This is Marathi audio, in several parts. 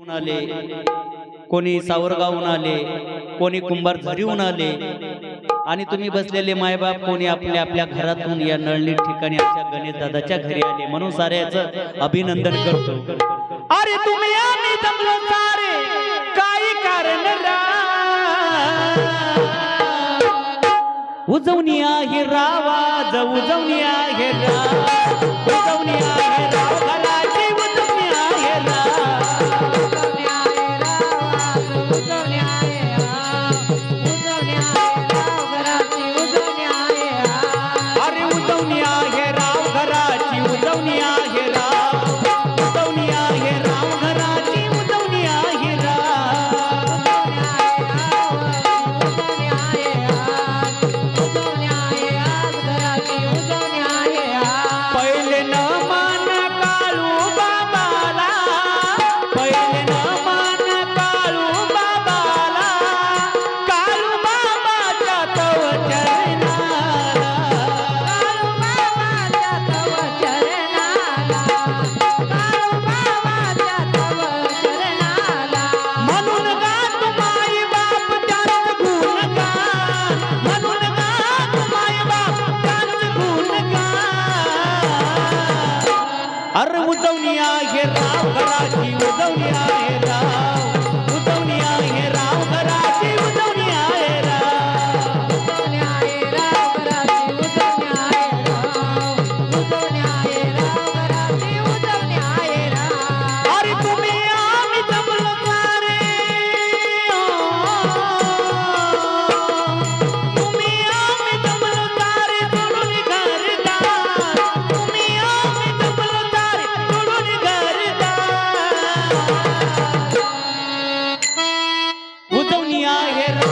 आले कोणी सावरगावहून आले कोणी कुंभार झरीहून आले आणि तुम्ही बसलेले मायबाप कोणी आपल्या आपल्या घरातून या नळणी ठिकाणी आमच्या गणेश दादाच्या घरी आले. म्हणून साऱ्याचं अभिनंदन करतो. अरे तुम्ही आम्ही जमलो सारे काही कारण उजवणी आहे रावा उजवणी आहे रावा. उजवणी अरे उजवणी आहे राव घराची उजवणी आहे.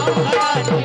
घरदार उजवणी आहे राव घराची